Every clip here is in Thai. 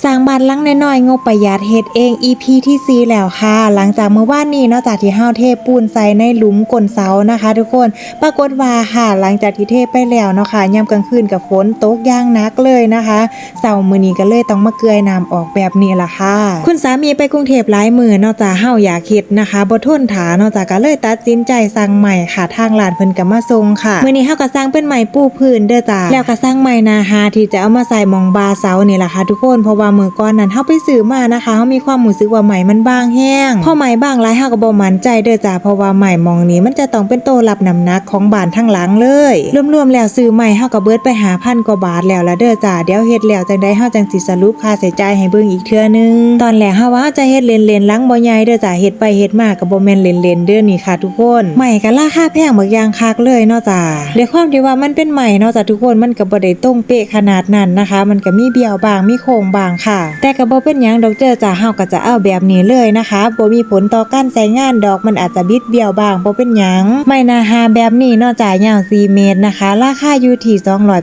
สร้างบ้านหลังน้อยๆงบประหยัดเฮ็ดเอง EP ที่ 4 แล้วค่ะ หลังจากเมื่อวานนี้เนอกจากที่เฮาเทปูนใส่ในหลุมก้นเสานะคะ ทุกคนปรากฏว่าค่ะ หลังจากที่เทไปแล้วเนาะค่ะยามกลางคืนกับฝนตกย่างนักเลยนะคะเสามื้อนี้ก็เลยต้องมาเกลือยน้ำออกแบบนี้ล่ะค่ะ คุณสามีไปกรุงเทพหลายมื้อนอกจากเฮาอยากเฮ็ดนะคะบ่ทนถานอกจากก็เลยตัดสินใจสั่งใหม่ค่ะทางร้านเพิ่นก็มาส่งค่ะมื้อนี้เฮาก็สั่งเป็นใหม่ปูพื้นเด้อจ้าแล้วก็สั่งใหม่นาฮาที่จะเอามาใส่มองบาเสานี่ล่ะค่ะ ทุกคนเพราะว่ามือก่อนนั้นเฮาไปซื้อมานะคะเฮามีความรู้สึกว่าไหม่มันบางแห้งพอไหม่บางหลายเฮาก็บ่มั่นใจเด้อจ้าเพราะว่าไหมหมองนี้มันจะต้องเป็นโตรับน้ำหนักของบานทั้งหลังเลยรวมๆแล้วซื้อใหม่เฮาก็เบิดไปหาพันกว่าบาทแล้วละเด้อจ้าเดี๋ยวเฮ็ดแล้วจังได๋เฮาจังสิสรุปค่าใช้จ่ายให้เบิ่งอีกเทื่อนึงตอนแรกเฮาว่าจะเฮ็ดเล่นๆหลังบ่ใหญ่เด้อจ้าเฮ็ดไปเฮ็ดมาก็บ่แม่นเล่นๆเด้อนี่ค่ะทุกคนใหม่ก็ราคาแพงบักอย่างคักเลยเนาะจ้าด้วยความที่ว่ามันเป็นใหม่เนาะจ้าทุกคนมันก็บ่ได้ตรงเป๊ะขนาดนั้นนะคะ มันก็มีเบี้ยวบางมีโค้งบางค่ะ แต่ก็บ่เป็นยังดอกเด้อจ้าเฮาก็จะเอาแบบนี้เลยนะคะบ่มีผลต่อการใช้งานดอกมันอาจจะบิดเบี้ยวบางบ่เป็นยังไม่นาหาแบบนี้นาะจ้ายาว4เมตรนะคะ ราคาอยู่ที่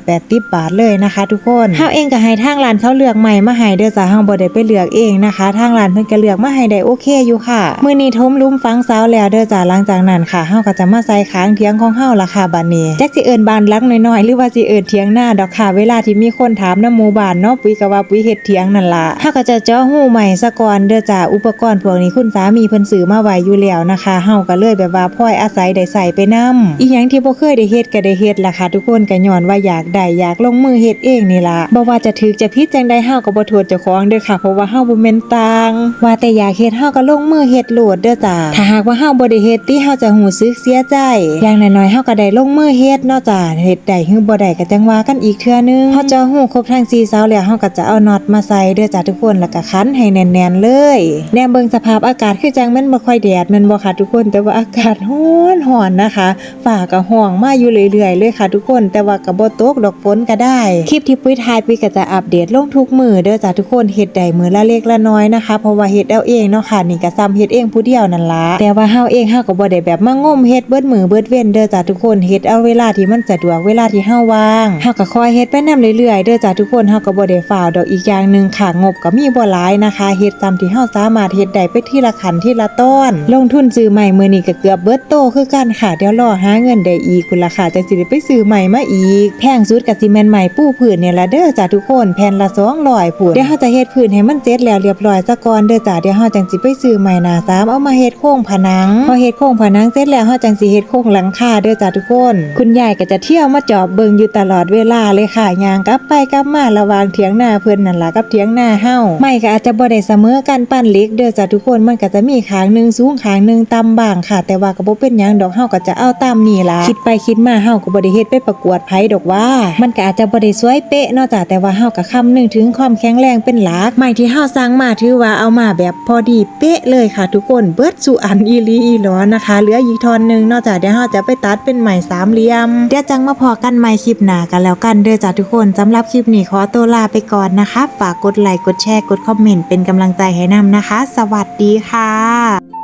280บาทเลยนะคะ ทุกคนเฮาเองก็ให้ทางร้านเขาเลือกใหม่มาให้เด้อจ้าเฮาบ่ได้ไปเลือกเองนะคะ ทางร้านเพิ่นก็เลือกมาให้ได้โอเคอยู่ค่ะมื้อนี้ทมลุมฝังเสาแล้วเด้อจ้าหลังจากนั้นค่ะเฮาก็จะมาใส่ค้างเถียงของเฮาล่ะค่ะบัดนี้จักสิเอิ้นบานลักน้อยๆหรือว่าสิเอิ้นเถียงหน้าดอกค่ะเวลาที่มีคนถามนำหมู่บ้านเนาะปุ้ยก็ว่าปุ้ยเฮ็ดเถียงนั่นละเฮาก็จะเจาะหูใหม่ซะก่อนเด้อจ้าอุปกรณ์พวกนี้คุณสามีเพิ่นซื้อมาไว้อยู่แล้วนะคะเฮาก็เลยแบบว่าพลอยอาศัยได้ใส่ไปนํอีหยังที่บ่เคยได้เฮ็ดก็ได้เฮ็ดล่ะค่ะทุกคนก็ย้อนว่าอยากได้อยากลงมือเฮ็ดเองนี่ล่ะบ่ว่าจะถูกจะผิดจังใดเฮาก็บ่โทษเจ้าของเด้อค่ะเพราะว่าเฮาบ่แม่นต่าง ว่าแต่อยากเฮ็ดเฮาก็ลงมือเฮ็ดโลดเด้อจ้าถ้าหากว่าเฮาบ่ได้เฮ็ดติเฮาจะหูสึกเสียใจ อย่างน้อยๆเฮาก็ได้ลงมือเฮ็ดเนาะจ้าเฮ็ดได้หรือบ่ได้ก็จังว่ากันอีกเทื่อนึงเฮาจะหูครบทั้ง4เสาแล้วเฮาก็จะเอาน็อตมาใส่เด้อจ้าทุกคนแล้วก็คันให้แน่นๆเลยแนมเบิงสภาพอากาศคือจังม่นบ่ค่อยแดดม่นบ่ค่ะทุกคนแต่ว่าอากาศร้อนร้อนนะคะฟ้าก็ห้องมาอยู่เรื่อยๆเลยค่ะทุกคน แต่ว่าก็บ่ตกดอกฝนก็ได้ คลิปที่ปุ้ยถ่ายปุ้ยก็จะอัปเดตลงทุกมือเด้อจ้าทุกคนเฮ็ดได้มือละเล็กละน้อยนะคะ เพราะว่าเฮ็ดเอาเองเนาะค่ะนี่ก็ซ้ำเฮ็ดเองผู้เดียวนั่นล่ะแต่ว่าเฮาเองเฮาก็บ่ได้แบบมางมเฮ็ดเบิดมือเบิดเว้นเด้อจ้าทุกคนเฮ็ดเอาเวลาที่มันสะดวกเวลาที่เฮาว่างเฮาก็คอยเฮ็ดไปนำเรื่อยๆเด้อจ้าทุกคนเฮาก็บ่ได้ฝ่าดอกอีกอย่างหนึงค่ะงบก็มีบ่หลายนะคะเฮ็ดตามที่เฮาสามารถเฮ็ดได้ไปที่ละขันที่ละตอนลงทุนซื้อใหม่มื้อนี้ก็เกือบเบิดโตคือกันค่ะเดี๋ยวรอหาเงินได้อีกคุณล่ะค่ะจังสิได้ไปซื้อใหม่มาอีก แพงสุดก็สิแม่นใหม่ปูพื้นเนี่ยละเด้อจ้าทุกคนแผ่นละ200พุ่นเดี๋ยวเฮาจะเฮ็ดพื้นให้มันเสร็จแล้วเรียบร้อยซะก่อนเด้อจ้าเดี๋ยวเฮาจังสิไปซื้อใหม่หน้าสามเอามาเฮ็ดโครงผนังพอเฮ็ดโครงผนังเสร็จแล้วเฮาจังสิเฮ็ดโครงหลังคาเด้อจ้าทุกคน คุณยายก็จะเที่ยวมาจอบเบิ่งอยู่ตลอดเวลาเลยค่ะย่างกลับไปกลับมาระหว่างเถียงนาเพิ่นนั่นล่ะกับเถียงหน้าเฮาไม่ก็อาจจะบ่ได้เสมอกันปั้นเล็กเด้อจ้าทุกคนมันก็จะมีขางหนึงสูงขางหนึงต่ำบ้างค่ะ แต่ว่าก็บ่เป็นหยังดอกเฮาก็จะเอาตามนี่ล่ะคิดไปคิดมาเฮาก็บ่ได้เฮ็ดไปประกวดไผดอกว่า มันก็อาจจะบ่ได้สวยเป๊ะเนาะจ้าแต่ว่าเฮาก็คำนึงถึงความแข็งแรงเป็นหลักไม้ที่เฮาสร้างมาถือว่าเอามาแบบพอดีเป๊ะเลยค่ะ ทุกคนเบิดสู่อันอีลีอีหลอนะคะเหลืออีกทอนหนึงนาะจ้าเดี๋ยวเฮาจะไปตัดเป็นไหม่สามเหลี่ยมเดี๋ยวจังมาพอกันใหม่คลิปหน้ากันแล้วกันเด้อจ้าทุกคนสำหรับคลิปนี้ขอตัวลาไปก่อนนะคะฝากกดไลค์กดแชร์กดคอมเมนต์เป็นกำลังใจให้นำนะคะ สวัสดีค่ะ